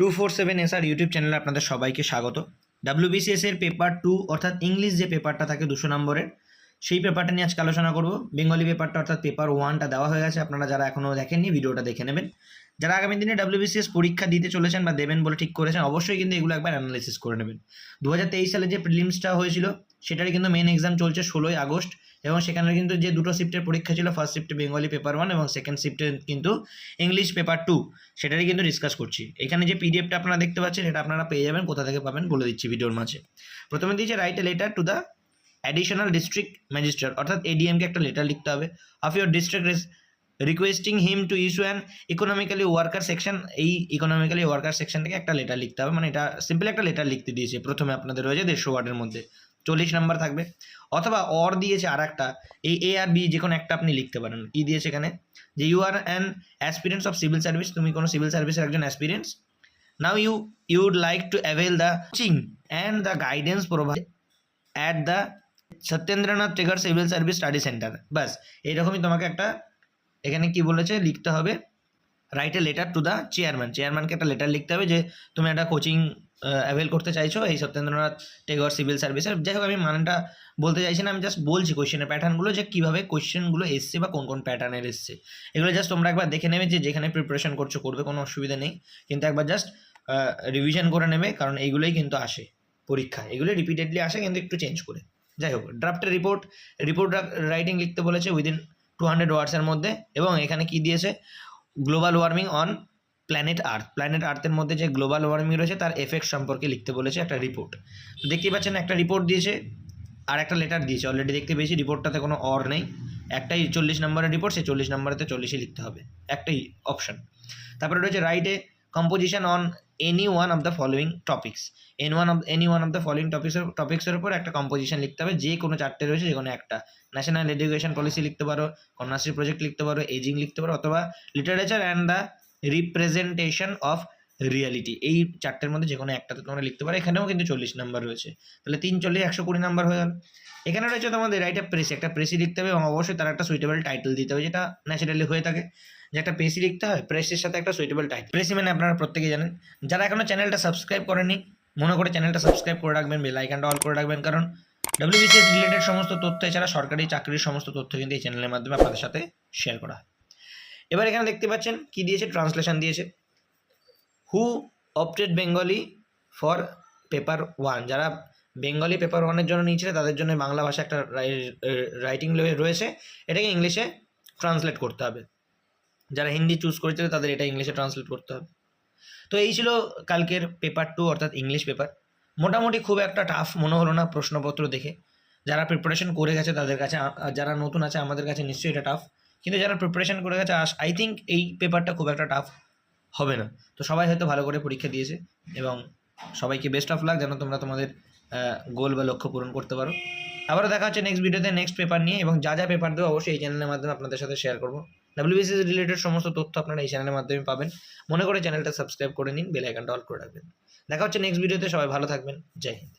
Two four seven S R YouTube চ্যানেলে আপনাদের সবাইকে স্বাগত। ডাব্লিউবিসিএস এর পেপার টু অর্থাৎ ইংলিশ যে পেপারটা থাকে দুশো নম্বরের, সেই পেপারটা নিয়ে আজকে আলোচনা করব। বেঙ্গলি পেপারটা অর্থাৎ পেপার ওয়ানটা দেওয়া হয়ে গেছে, আপনারা যারা এখনও দেখেননি, ভিডিওটা দেখে নেবেন। যারা আগামী দিনে ডাব্লিউবিসিএস পরীক্ষা দিতে চলেছেন বা দেবেন বলে ঠিক করেছেন, অবশ্যই কিন্তু এগুলো একবার অ্যানালিসিস করে নেবেন। দু হাজার তেইশ সালে যে প্রিলিমসটা হয়েছিল সেটারই কিন্তু মেন এক্সাম চলছে ষোলোই আগস্ট এবং সেখানে কিন্তু যে দুটো শিফটের পরীক্ষা ছিল ফার্স্ট শিফটে বেঙ্গলি পেপার ওয়ান এবং সেকেন্ড শিফটে কিন্তু ইংলিশ পেপার টু সেটারই কিন্তু ডিসকাস করছি। এখানে যে পিডিএফটা আপনারা দেখতে পাচ্ছেন, সেটা আপনারা পেয়ে যাবেন, কোথা থেকে পাবেন বলে দিচ্ছি ভিডিওর মাঝে। প্রথমে দিয়েছে write a letter to the additional district magistrate অর্থাৎ এডিএমকে একটা লেটার লিখতে হবে of your district requesting him to issue an economically worker section এই ইকোনমিক্যালি ওয়ার্কার সেকশন থেকে একটা লেটার লিখতে হবে মানে এটা সিম্পল একটা লেটার লিখতে দিয়েছে, প্রথমে আপনাদের রয়েছে দেড়শো ওয়ার্ডের মধ্যে। চল্লিশ নাম্বার থাকবে। অথবা অর দিয়েছে আর একটা এই এ আর বি যে কোনো একটা আপনি লিখতে পারেন। কি দিয়েছে এখানে যে you are an aspirant of civil service তুমি কোনো সিভিল সার্ভিসের একজন aspirant now you you would like to avail the coaching and the guidance provide at the Satyendranath Tagore civil service study centre ব্যাস, এইরকমই তোমাকে একটা, এখানে কি বলেছে, লিখতে হবে। Write a letter to the chairman চেয়ারম্যানকে একটা লেটার লিখতে হবে যে, তুমি একটা কোচিং অ্যাভেল করতে চাইছো, এই সত্যেন্দ্রনাথ টেগর সিভিল সার্ভিসের যাই হোক, আমি মানেটা বলতে চাইছি না, আমি জাস্ট বলছি কোয়েশ্চেনের প্যাটার্নগুলো যে কীভাবে কোয়েশ্চেনগুলো এসছে বা কোন কোন প্যাটার্নের এসছে। এগুলো জাস্ট তোমরা একবার দেখে নেবে যে যেখানে প্রিপারেশন করছ, করবে, কোনো অসুবিধা নেই। কিন্তু একবার জাস্ট রিভিশন করে নেবে, কারণ এইগুলোই কিন্তু আসে পরীক্ষা এগুলো রিপিটেডলি আসে, কিন্তু একটু চেঞ্জ করে। যাই হোক ড্রাফটের রিপোর্ট রিপোর্ট রাইটিং লিখতে বলেছে উইদিন টু হান্ড্রেড ওয়ার্ডসের মধ্যে। এবং এখানে কি দিয়েছে? Global warming on planet earth planet আর্থের মধ্যে যে গ্লোবাল ওয়ার্মিং রয়েছে, তার এফেক্ট সম্পর্কে লিখতে বলেছে একটা রিপোর্ট তো দেখতেই পাচ্ছেন, একটা রিপোর্ট দিয়েছে আর একটা লেটার দিয়েছে। অলরেডি দেখতে পেয়েছি রিপোর্টটাতে কোনো অর নেই। একটাই চল্লিশ নম্বরের রিপোর্ট সেই চল্লিশ নম্বরেতে চল্লিশে লিখতে হবে। একটাই অপশন তারপরে রয়েছে রাইটে composition on any one of the following topics an one of any one of the following টপিক্সের টপিক্সের উপর একটা কম্পোজিশন লিখতে হবে। যে কোনো চারটে রয়েছে যে কোনো একটা। ন্যাশনাল এডুকেশন পলিসি লিখতে পারো কন্যাশ্রী প্রজেক্ট লিখতে পারো এজিং লিখতে পারো, অথবা literature and the representation of reality এই চারটের মধ্যে যে কোনো একটাতে তোমরা লিখতে পারো, এখানেও কিন্তু চল্লিশ নাম্বার রয়েছে। তাহলে তিন চল্লিশ, একশো কুড়ি নাম্বার হয়ে গেল। এখানে রয়েছে তোমাদের রাইট প্রেস একটা প্রেসি লিখতে হবে এবং অবশ্যই তার একটা সুইটেবল টাইটেল দিতে হবে, যেটা ন্যাচারালি হয়ে থাকে। যে একটা প্রেসি লিখতে হয় প্রেসের সাথে একটা সুইটেবল টাইটেল প্রেসি মানে আপনারা প্রত্যেকেই জানেন। যারা এখনও চ্যানেলটা সাবস্ক্রাইব করেনি, মনে করে চ্যানেলটা সাবস্ক্রাইব করে রাখবেন বেল আইকনটা অল করে রাখবেন, কারণ ডাব্লিউবিসিএস রিলেটেড সমস্ত তথ্য, এছাড়া সরকারি চাকরির সমস্ত তথ্য কিন্তু এই চ্যানেলের মাধ্যমে আপনাদের সাথে শেয়ার করা হয়। এবার এখানে দেখতে পাচ্ছেন কি দিয়েছে? ট্রান্সলেশন দিয়েছে। Who opted Bengali for paper one যারা বেঙ্গলি পেপার ওয়ানের জন্য নিয়েছিল, তাদের জন্য বাংলা ভাষা একটা রাইটিং রয়েছে। এটাকে ইংলিশে ট্রান্সলেট করতে হবে। যারা হিন্দি চুজ করেছিল, তাদের এটা ইংলিশে ট্রান্সলেট করতে হবে। তো এই ছিল কালকের পেপার টু অর্থাৎ ইংলিশ পেপার মোটামুটি খুব একটা টাফ মনে হলো না প্রশ্নপত্র দেখে। যারা প্রিপারেশন করে গেছে, তাদের কাছে যারা নতুন আছে, আমাদের কাছে নিশ্চয়ই এটা টাফ কিন্তু যারা প্রিপারেশন করে গেছে আই থিঙ্ক এই পেপারটা খুব একটা টাফ হবে না। তো সবাই হয়তো ভালো করে পরীক্ষা দিয়েছে এবং সবাইকে বেস্ট অফ লাক যেন তোমরা তোমাদের গোল বা লক্ষ্য পূরণ করতে পারো। আবারও দেখা হচ্ছে নেক্সট ভিডিওতে নেক্সট পেপার নিয়ে, এবং যা যা পেপার দেবো অবশ্যই এই চ্যানেলের মাধ্যমে আপনাদের সাথে শেয়ার করব। ডাব্লিউবিসিএস রিলেটেড সমস্ত তথ্য আপনারা এই চ্যানেলের মাধ্যমে পাবেন। মনে করে চ্যানেলটা সাবস্ক্রাইব করে নিন বেল আইকনটা অল করে রাখবেন। দেখা হচ্ছে নেক্সট ভিডিওতে সবাই ভালো থাকবেন। জয় হিন্দ।